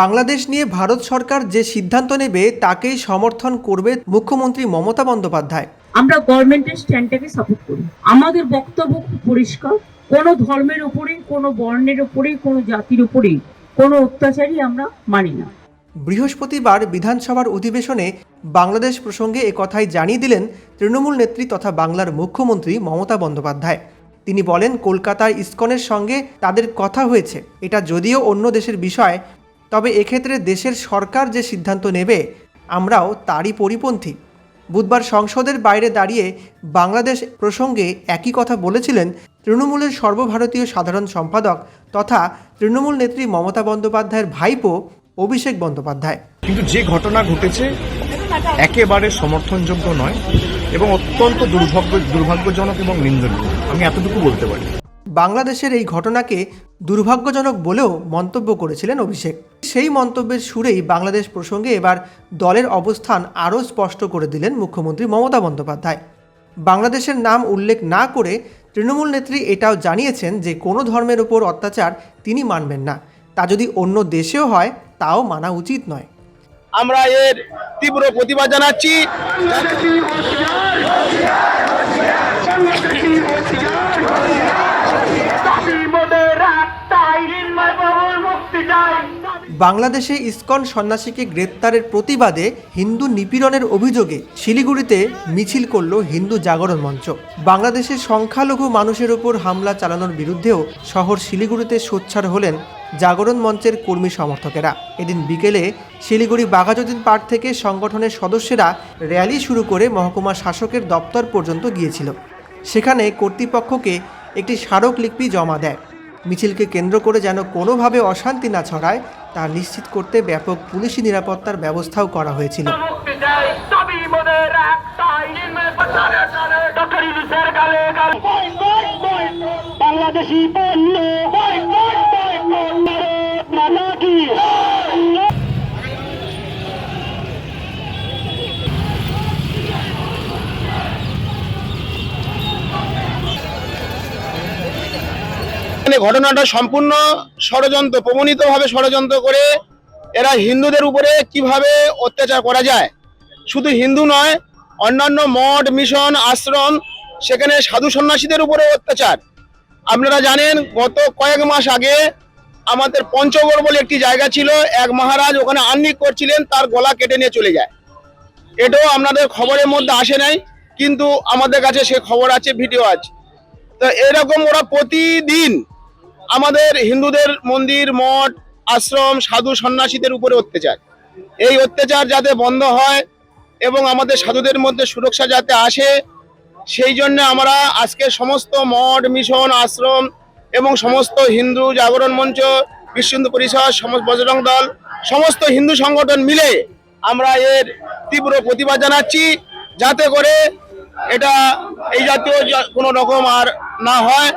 বাংলাদেশ নিয়ে ভারত সরকার যে সিদ্ধান্ত নেবে তাকেই সমর্থন করবে মুখ্যমন্ত্রী মমতা বন্দ্যোপাধ্যায়। আমরা গভর্নমেন্টের স্ট্যান্ডটাকে সাপোর্ট করি। আমাদের বক্তব্য খুব পরিষ্কার। কোনো ধর্মের উপরে কোনো বর্ণের উপরে কোনো জাতির উপরে কোনো অত্যাচারই আমরা মানি না। বৃহস্পতিবার বিধানসভার অধিবেশনে বাংলাদেশ প্রসঙ্গে কথাই জানিয়ে দিলেন তৃণমূল নেত্রী তথা বাংলার মুখ্যমন্ত্রী মমতা বন্দ্যোপাধ্যায়। তিনি বলেন কলকাতার ইস্কনের সঙ্গে তাদের কথা হয়েছে। এটা যদিও অন্য দেশের বিষয় তবে এক্ষেত্রে দেশের সরকার যে সিদ্ধান্ত নেবে, আমরাও তারই পরিপন্থী। বুধবার সংসদের বাইরে দাঁড়িয়ে বাংলাদেশ প্রসঙ্গে একই কথা বলেছিলেন তৃণমূলের সর্বভারতীয় সাধারণ সম্পাদক তথা তৃণমূল নেত্রী মমতা বন্দ্যোপাধ্যায়ের ভাইপো অভিষেক বন্দ্যোপাধ্যায়। কিন্তু যে ঘটনা ঘটেছে একেবারে সমর্থনযোগ্য নয় এবং অত্যন্ত দুর্ভাগ্য দুর্ভাগ্যজনক এবং নিন্দনীয়। আমি এতটুকু বলতে পারি। বাংলাদেশের এই ঘটনাকে দুর্ভাগ্যজনক বলেও মন্তব্য করেছিলেন অভিষেক। সেই মন্তব্যের সুরেই বাংলাদেশ প্রসঙ্গে এবার দলের অবস্থান আরও স্পষ্ট করে দিলেন মুখ্যমন্ত্রী মমতা বন্দ্যোপাধ্যায়। বাংলাদেশের নাম উল্লেখ না করে তৃণমূল নেত্রী এটাও জানিয়েছেন যে কোনো ধর্মের ওপর অত্যাচার তিনি মানবেন না। তা যদি অন্য দেশেও হয় তাও মানা উচিত নয়। আমরা এর তীব্র প্রতিবাদ জানাচ্ছি। বাংলাদেশে ইসকন সন্ন্যাসীকে গ্রেপ্তারের প্রতিবাদে হিন্দু নিপীড়নের অভিযোগে শিলিগুড়িতে মিছিল করল হিন্দু জাগরণ মঞ্চ। বাংলাদেশের সংখ্যালঘু মানুষের ওপর হামলা চালানোর বিরুদ্ধেও শহর শিলিগুড়িতে সোচ্ছার হলেন জাগরণ মঞ্চের কর্মী সমর্থকেরা। এদিন বিকেলে শিলিগুড়ি বাঘাযতীন পার্ক থেকে সংগঠনের সদস্যরা র্যালি শুরু করে মহকুমা শাসকের দপ্তর পর্যন্ত গিয়েছিল। সেখানে কর্তৃপক্ষকে একটি স্মারকলিপি জমা দেয়। মিছিলকে কেন্দ্র করে যেন কোনোভাবে অশান্তি না ছড়ায় তা নিশ্চিত করতে ব্যাপক পুলিশি নিরাপত্তার ব্যবস্থাও করা হয়েছিল। বাংলাদেশি চাই এখানে ঘটনাটা সম্পূর্ণ ষড়যন্ত্র, প্রমণিতভাবে ষড়যন্ত্র করে এরা হিন্দুদের উপরে কীভাবে অত্যাচার করা যায়। শুধু হিন্দু নয়, অন্যান্য মঠ, মিশন, আশ্রম, সেখানে সাধু সন্ন্যাসীদের উপরে অত্যাচার। আপনারা জানেন, গত কয়েক মাস আগে আমাদের পঞ্চগড় বলে একটি জায়গা ছিল, এক মহারাজ ওখানে আন্নিক করছিলেন, তার গলা কেটে নিয়ে চলে যায়। এটাও আপনাদের খবরের মধ্যে আসে নাই, কিন্তু আমাদের কাছে সে খবর আছে, ভিডিও আছে। তো এরকম ওরা প্রতিদিন আমাদের হিন্দুদের মন্দির, মঠ, আশ্রম, সাধু সন্ন্যাসীদের উপরে অত্যাচার। এই অত্যাচার যাতে বন্ধ হয় এবং আমাদের সাধুদের মধ্যে সুরক্ষা যাতে আসে, সেই জন্য আমরা আজকে সমস্ত মঠ, মিশন, আশ্রম এবং সমস্ত হিন্দু জাগরণ মঞ্চ বিশ্ব হিন্দু পরিষদ, সমস্ত বজরং দল, সমস্ত হিন্দু সংগঠন মিলে আমরা এর তীব্র প্রতিবাদ জানাচ্ছি, যাতে করে এটা এই জাতীয় কোনো রকম আর না হয়।